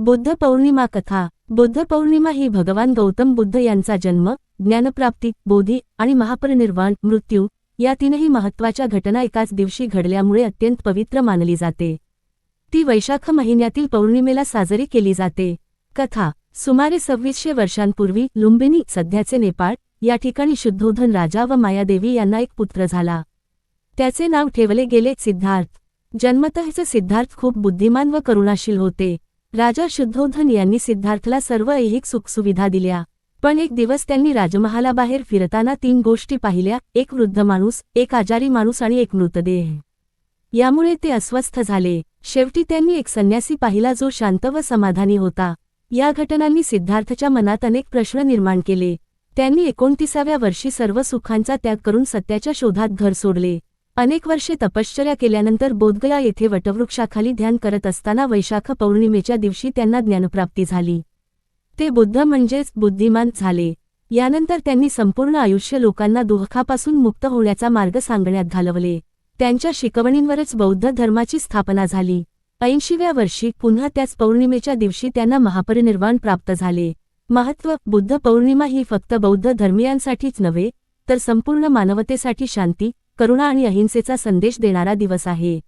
बुद्ध पौर्णिमा कथा. बुद्ध पौर्णिमा ही भगवान गौतम बुद्ध यांचा जन्म ज्ञानप्राप्ती बोधी आणि महापरिनिर्वाण मृत्यू या तीनही महत्त्वाच्या घटना एकाच दिवशी घडल्यामुळे अत्यंत पवित्र मानली जाते. ती वैशाख महिन्यातील पौर्णिमेला साजरी केली जाते. कथा. सुमारे सव्वीसशे वर्षांपूर्वी लुंबिनी सध्याचे नेपाळ या ठिकाणी शुद्धोधन राजा व मायादेवी यांना एक पुत्र झाला. त्याचे नाव ठेवले गेले सिद्धार्थ. जन्मतःचे सिद्धार्थ खूप बुद्धिमान व करुणाशील होते. राजा शुद्धोधन यांनी सिद्धार्थला सर्व ऐहिक सुखसुविधा दिल्या. पण एक दिवस त्यांनी राजमहालाबाहेर फिरताना तीन गोष्टी पाहिल्या एक वृद्ध माणूस एक आजारी माणूस आणि एक मृतदेह. यामुळे ते अस्वस्थ झाले. शेवटी त्यांनी एक संन्यासी पाहिला जो शांत व समाधानी होता. या घटनांनी सिद्धार्थच्या मनात अनेक प्रश्न निर्माण केले. त्यांनी एकोणतीसाव्या वर्षी सर्व सुखांचा त्याग करून सत्याच्या शोधात घर सोडले. अनेक वर्षे तपश्चर्या केल्यानंतर बोधगया येथे वटवृक्षाखाली ध्यान करत असताना वैशाख पौर्णिमेच्या दिवशी त्यांना ज्ञानप्राप्ती झाली. ते बुद्ध म्हणजेच बुद्धिमान झाले. यानंतर त्यांनी संपूर्ण आयुष्य लोकांना दुःखापासून मुक्त होण्याचा मार्ग सांगण्यात घालवले. त्यांच्या शिकवणींवरच बौद्ध धर्माची स्थापना झाली. ऐंशीव्या वर्षी पुन्हा त्याच पौर्णिमेच्या दिवशी त्यांना महापरिनिर्वाण प्राप्त झाले. महत्त्व बुद्ध पौर्णिमा ही फक्त बौद्ध धर्मियांसाठीच नव्हे तर संपूर्ण मानवतेसाठी शांती करुणा आणि अहिंसेचा संदेश देणारा दिवस आहे.